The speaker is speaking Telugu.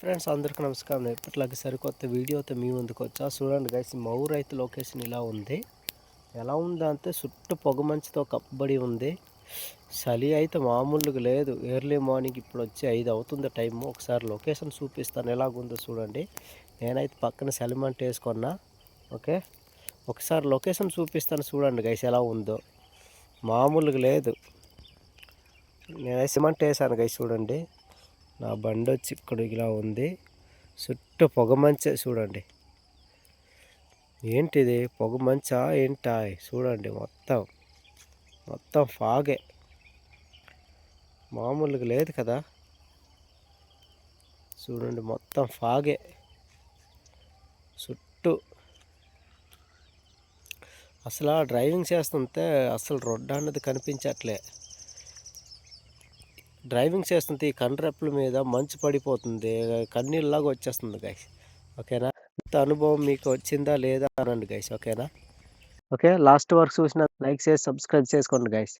ఫ్రెండ్స్ అందరికీ నమస్కారం. ఎప్పటిలాగే సరికొత్త వీడియోతో మీ ముందుకు వచ్చా. చూడండి గైస్ మా రైతు అయితే లొకేషన్ ఇలా ఉంది. ఎలా ఉందంటే చుట్టూ పొగ మంచుతో కప్పబడి ఉంది. చలి అయితే మామూలుగా లేదు. ఎర్లీ మార్నింగ్ ఇప్పుడు వచ్చి ఐదు అవుతుంది టైము ఒకసారి లొకేషన్ చూపిస్తాను. ఎలాగుందో చూడండి. నేనైతే పక్కన సెలిమెంట్ వేసుకున్నా. ఓకే? ఒకసారి లొకేషన్ చూపిస్తాను. చూడండి గైస్ ఎలా ఉందో. మామూలుగా లేదు. నేనైతే సిమెంట్ వేసాను గైస్ చూడండి. నా బండి వచ్చి ఇక్కడ ఇలా ఉంది. చుట్టూ పొగ మంచే చూడండి. ఏంటిది? పొగ మంచా ఏంటా? చూడండి మొత్తం. మొత్తం ఫాగే. మామూలుగా లేదు కదా? చూడండి మొత్తం ఫాగే. చుట్టూ. అసలు డ్రైవింగ్ చేస్తుంటే అసలు రొడ్డ అన్నది కనిపించట్లే. డ్రైవింగ్ చేస్తుంటే ఈ కండ్రెప్పుల మీద మంచు పడిపోతుంది. కన్నీళ్ళలాగా వచ్చేస్తుంది గైస్ ఓకేనా? ఇంత అనుభవం మీకు వచ్చిందా లేదా అనండి గైస్ ఓకేనా? ఓకే లాస్ట్ వరకు చూసిన లైక్ చేసి సబ్స్క్రైబ్ చేసుకోండి గైస్